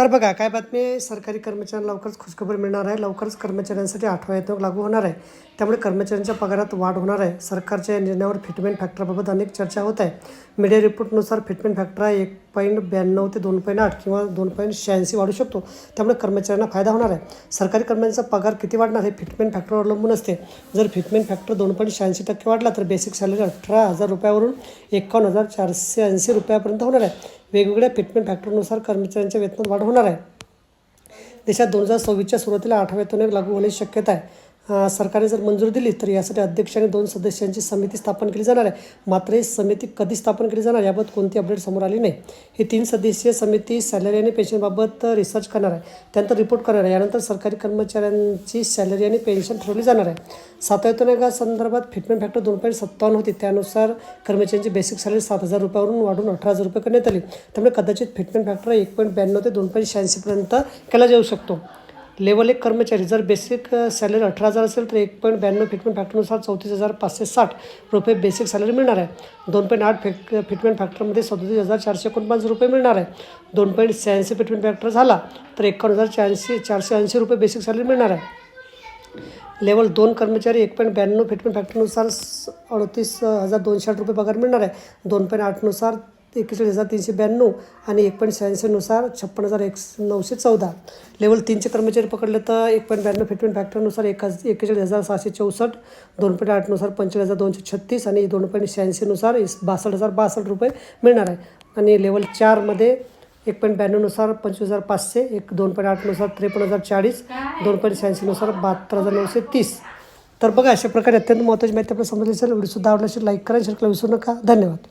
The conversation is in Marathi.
तर बघा काय बातमी आहे? सरकारी कर्मचाऱ्यांना लवकरच खुशखबर मिळणार आहे. लवकरच कर्मचाऱ्यांसाठी आठवा वेतन लागू होणार आहे. त्यामुळे कर्मचाऱ्यांच्या पगारात वाढ होणार आहे. सरकारच्या या निर्णयावर फिटमेंट फॅक्टरबाबत अनेक चर्चा होत आहे. मीडिया रिपोर्टनुसार फिटमेंट फॅक्टर हा एक पॉईंट ब्याण्णव ते दोन पॉईंट आठ किंवा दोन पॉईंट शहाऐंशी वाढू शकतो. त्यामुळे कर्मचाऱ्यांना फायदा होणार आहे. सरकारी कर्मचाऱ्यांचा पगार किती वाढणार हे फिटमेंट फॅक्टरवर अवलंबून असते. जर फिटमेंट फॅक्टर दोन पॉईंट शहाऐंशी टक्के वाढला तर बेसिक सॅलरी अठरा हजार रुपयावरून एकावन्न हजार चारशे ऐंशी रुपयापर्यंत होणार आहे. वेगवेगळ्या फिटमेंट फॅक्टरनुसार कर्मचाऱ्यांच्या वेतनात वाढ होणार आहे. देशात दोन हजार सव्वीसच्या सुरुवातीला आठव्या वेतन लागू होण्याची शक्यता आहे. सरकारने जर मंजुरी दिली तर यासाठी अध्यक्ष आणि दोन सदस्यांची समिती स्थापन केली जाणार आहे. मात्र ही समिती कधी स्थापन केली जाणार याबाबत कोणती अपडेट समोर आली नाही. ही तीन सदस्यीय समिती सॅलरी आणि पेन्शनबाबत रिसर्च करणार आहे. त्यानंतर रिपोर्ट करणार आहे. यानंतर सरकारी कर्मचाऱ्यांची सॅलरी आणि पेन्शन ठरवली जाणार आहे. सातव्या संदर्भात फिटमेंट फॅक्टर दोन पॉईंट सत्तावन्न होती. त्यानुसार कर्मचाऱ्यांची बेसिक सॅलरी सात हजार रुपयावरून वाढून अठरा हजार रुपये करण्यात आली. त्यामुळे कदाचित फिटमेंट फॅक्टर एक पॉईंट ब्याण्णव ते दोन पॉईंट शहाऐंशीपर्यंत केला जाऊ शकतो. लेवल एक कर्मचारी जर बेसिक सॅलरी अठरा हजार असेल तर एक पॉईंट ब्याण्णव फिटमेंट फॅक्टरनुसार चौतीस हजार पाचशे साठ रुपये बेसिक सॅलरी मिळणार आहे. दोन पॉईंट आठ फिट फिटमेंट फॅक्टरमध्ये सदतीस हजार चारशे एकोणपन्नास रुपये मिळणार आहे. दोन पॉईंट शहाऐंशी फिटमेंट फॅक्टर झाला तर एकावन्न हजार चारशे चारशे ऐंशी रुपये बेसिक सॅलरी मिळणार आहे. लेवल दोन कर्मचारी एक पॉईंट ब्याण्णव फिटमेंट फॅक्टरनुसार अडतीस हजार दोनशे आठ रुपये पगार मिळणार आहे. दोन पॉईंट आठनुसार एकेचाळीस हजार तीनशे ब्याण्णव आणि एक पॉईंट शहाऐंशीनुसार छप्पन्न हजार एक नऊशे चौदा. लेवल तीनचे कर्मचारी पकडले तर एक पॉईंट ब्याण्णव फिटमेंट फॅक्टरनुसार एक हज एकेचाळीस हजार सहाशे चौसष्ट दोन पॉईंट आठनुसार पंचेचाळीस हजार दोनशे छत्तीस आणि दोन पॉईंट शहाऐंशीनुसार इस बासष्ट हजार बासष्ट रुपये मिळणार आहे. आणि लेवल चारमध्ये एक पॉईंट ब्याण्णवनुसार पंचवीस हजार पाचशे एक दोन पॉईंट आठनुसार त्रेपन्न हजार चाळीस दोन पॉईंट शहाऐंशीनुसार बहात्तर हजार नऊशे तीस. तर बघा अशा प्रकारे अत्यंत महत्त्वाची माहिती आपल्याला समजली असेल. व्हिडिओसुद्धा आवडला असेल लाईक करा शेअर करायला विसरू नका. धन्यवाद.